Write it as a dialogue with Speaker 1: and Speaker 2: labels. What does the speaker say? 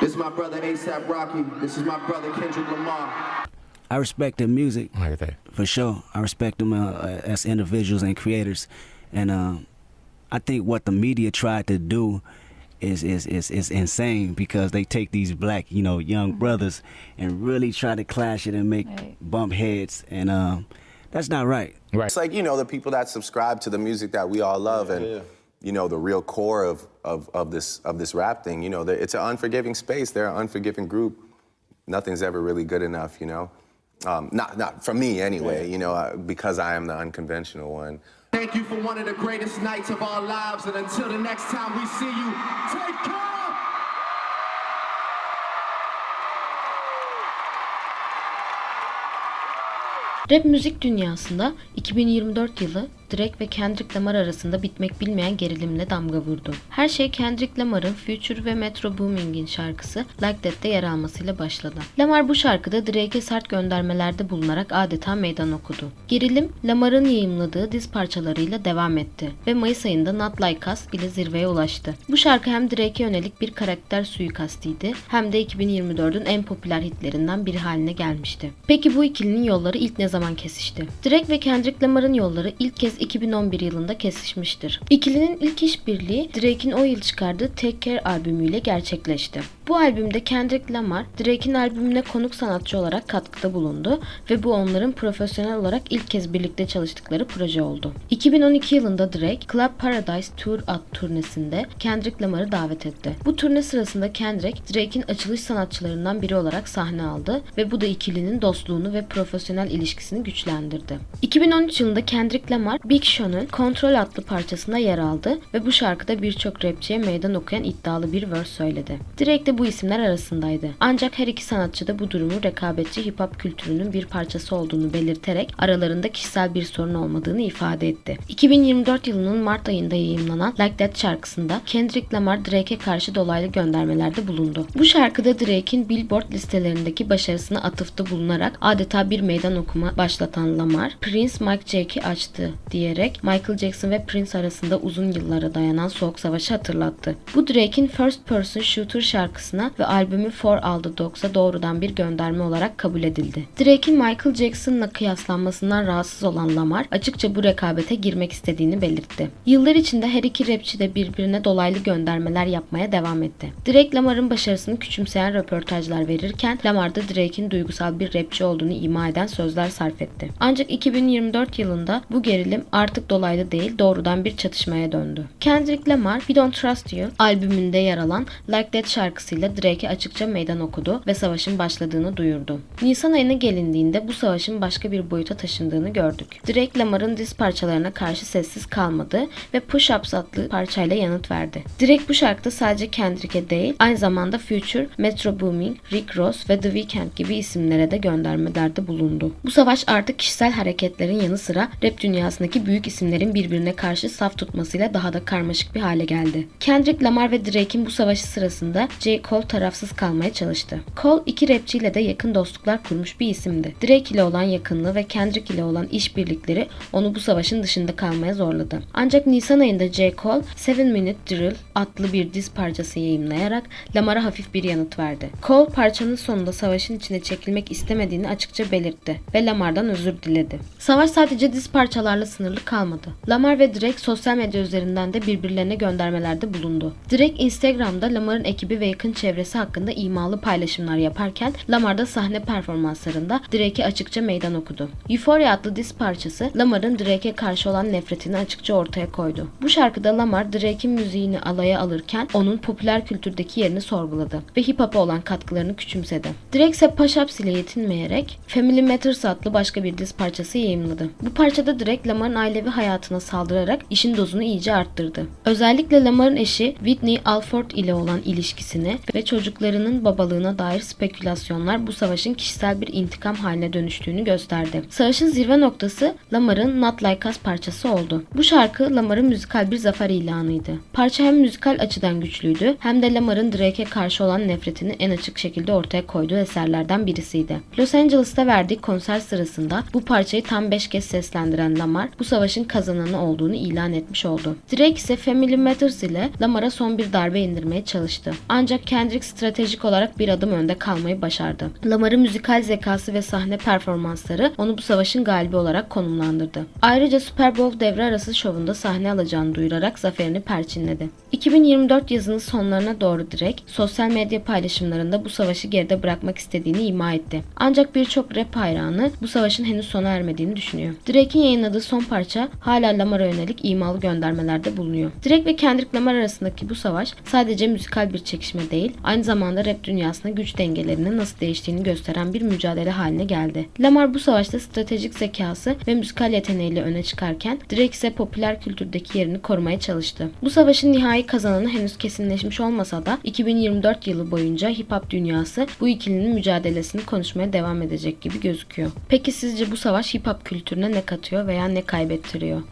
Speaker 1: This is my brother ASAP Rocky. This is my brother Kendrick Lamar.
Speaker 2: I respect their music
Speaker 3: Like that.
Speaker 2: for sure. I respect them uh, as individuals and creators, and um, I think what the media tried to do is is is is insane because they take these black, you know, young brothers and really try to clash it and make
Speaker 4: Right.
Speaker 2: bump heads, and um, that's not right.
Speaker 3: Right.
Speaker 5: It's like, you know, the people that subscribe to the music that we all love and, you know, the real core of, of, of, this, of this rap thing, you know, it's an unforgiving space. They're an unforgiving group. Nothing's ever really good enough, you know? Um, not, not for me anyway, you know, uh, because I am the unconventional one.
Speaker 1: Thank you for one of the greatest nights of our lives, and until the next time we see you, take care.
Speaker 4: Rap müzik dünyasında 2024 yılı Drake ve Kendrick Lamar arasında bitmek bilmeyen gerilimle damga vurdu. Her şey Kendrick Lamar'ın Future ve Metro Booming'in şarkısı Like That'te yer almasıyla başladı. Lamar bu şarkıda Drake'e sert göndermelerde bulunarak adeta meydan okudu. Gerilim Lamar'ın yayımladığı diz parçalarıyla devam etti ve Mayıs ayında Not Like Us ile zirveye ulaştı. Bu şarkı hem Drake'e yönelik bir karakter suikastiydi hem de 2024'ün en popüler hitlerinden biri haline gelmişti. Peki bu ikilinin yolları ilk ne zaman kesişti? Drake ve Kendrick Lamar'ın yolları ilk kez 2011 yılında kesişmiştir. İkilinin ilk işbirliği Drake'in o yıl çıkardığı Take Care albümüyle gerçekleşti. Bu albümde Kendrick Lamar, Drake'in albümüne konuk sanatçı olarak katkıda bulundu ve bu onların profesyonel olarak ilk kez birlikte çalıştıkları proje oldu. 2012 yılında Drake, Club Paradise Tour ad turnesinde Kendrick Lamar'ı davet etti. Bu turne sırasında Kendrick, Drake'in açılış sanatçılarından biri olarak sahne aldı ve bu da ikilinin dostluğunu ve profesyonel ilişkisini güçlendirdi. 2013 yılında Kendrick Lamar, Big Sean'ın Kontrol adlı parçasında yer aldı ve bu şarkıda birçok rapçiye meydan okuyan iddialı bir verse söyledi. Drake de bu isimler arasındaydı. Ancak her iki sanatçı da bu durumu rekabetçi hip hop kültürünün bir parçası olduğunu belirterek aralarında kişisel bir sorun olmadığını ifade etti. 2024 yılının Mart ayında yayımlanan Like That şarkısında Kendrick Lamar Drake'e karşı dolaylı göndermelerde bulundu. Bu şarkıda Drake'in Billboard listelerindeki başarısına atıfta bulunarak adeta bir meydan okuma başlatan Lamar, Prince Mike Jake'i açtı diyerek Michael Jackson ve Prince arasında uzun yıllara dayanan soğuk savaşı hatırlattı. Bu Drake'in First Person Shooter şarkısına ve albümü For All The Dogs'a doğrudan bir gönderme olarak kabul edildi. Drake'in Michael Jackson'la kıyaslanmasından rahatsız olan Lamar açıkça bu rekabete girmek istediğini belirtti. Yıllar içinde her iki rapçi de birbirine dolaylı göndermeler yapmaya devam etti. Drake Lamar'ın başarısını küçümseyen röportajlar verirken Lamar da Drake'in duygusal bir rapçi olduğunu ima eden sözler sarf etti. Ancak 2024 yılında bu gerilim artık dolaylı değil doğrudan bir çatışmaya döndü. Kendrick Lamar We Don't Trust You albümünde yer alan Like That şarkısıyla Drake'e açıkça meydan okudu ve savaşın başladığını duyurdu. Nisan ayına gelindiğinde bu savaşın başka bir boyuta taşındığını gördük. Drake Lamar'ın diz parçalarına karşı sessiz kalmadı ve Push Ups adlı parçayla yanıt verdi. Drake bu şarkıda sadece Kendrick'e değil aynı zamanda Future, Metro Boomin, Rick Ross ve The Weeknd gibi isimlere de göndermelerde bulundu. Bu savaş artık kişisel hareketlerin yanı sıra rap dünyasındaki büyük isimlerin birbirine karşı saf tutmasıyla daha da karmaşık bir hale geldi. Kendrick Lamar ve Drake'in bu savaşı sırasında J. Cole tarafsız kalmaya çalıştı. Cole iki rapçiyle de yakın dostluklar kurmuş bir isimdi. Drake ile olan yakınlığı ve Kendrick ile olan işbirlikleri onu bu savaşın dışında kalmaya zorladı. Ancak Nisan ayında J. Cole 7 Minute Drill adlı bir diz parçası yayımlayarak Lamar'a hafif bir yanıt verdi. Cole parçanın sonunda savaşın içine çekilmek istemediğini açıkça belirtti ve Lamar'dan özür diledi. Savaş sadece diz parçalarla sınırlı kalmadı. Lamar ve Drake sosyal medya üzerinden de birbirlerine göndermelerde bulundu. Drake Instagram'da Lamar'ın ekibi ve yakın çevresi hakkında imalı paylaşımlar yaparken Lamar da sahne performanslarında Drake'e açıkça meydan okudu. Euphoria adlı diz parçası Lamar'ın Drake'e karşı olan nefretini açıkça ortaya koydu. Bu şarkıda Lamar Drake'in müziğini alaya alırken onun popüler kültürdeki yerini sorguladı ve hip hop'a olan katkılarını küçümsedi. Drake ise Ups ile yetinmeyerek Family Matters adlı başka bir diz parçası yayımladı. Bu parçada Drake Lamar'ın ailevi hayatına saldırarak işin dozunu iyice arttırdı. Özellikle Lamar'ın eşi Whitney Alford ile olan ilişkisini ve çocuklarının babalığına dair spekülasyonlar bu savaşın kişisel bir intikam haline dönüştüğünü gösterdi. Savaşın zirve noktası Lamar'ın Not Like Us parçası oldu. Bu şarkı Lamar'ın müzikal bir zafer ilanıydı. Parça hem müzikal açıdan güçlüydü hem de Lamar'ın Drake'e karşı olan nefretini en açık şekilde ortaya koyduğu eserlerden birisiydi. Los Angeles'ta verdiği konser sırasında bu parçayı tam 5 kez seslendiren Lamar bu savaşın kazananı olduğunu ilan etmiş oldu. Drake ise Family Matters ile Lamar'a son bir darbe indirmeye çalıştı. Ancak Kendrick stratejik olarak bir adım önde kalmayı başardı. Lamar'ın müzikal zekası ve sahne performansları onu bu savaşın galibi olarak konumlandırdı. Ayrıca Super Bowl devre arası şovunda sahne alacağını duyurarak zaferini perçinledi. 2024 yazının sonlarına doğru Drake, sosyal medya paylaşımlarında bu savaşı geride bırakmak istediğini ima etti. Ancak birçok rap hayranı bu savaşın henüz sona ermediğini düşünüyor. Drake'in yayınladığı son parça hala Lamar'a yönelik imalı göndermelerde bulunuyor. Drake ve Kendrick Lamar arasındaki bu savaş sadece müzikal bir çekişme değil, aynı zamanda rap dünyasında güç dengelerinin nasıl değiştiğini gösteren bir mücadele haline geldi. Lamar bu savaşta stratejik zekası ve müzikal yeteneğiyle öne çıkarken Drake ise popüler kültürdeki yerini korumaya çalıştı. Bu savaşın nihai kazananı henüz kesinleşmiş olmasa da 2024 yılı boyunca hip hop dünyası bu ikilinin mücadelesini konuşmaya devam edecek gibi gözüküyor. Peki sizce bu savaş hip hop kültürüne ne katıyor veya ne kaybettiriyor?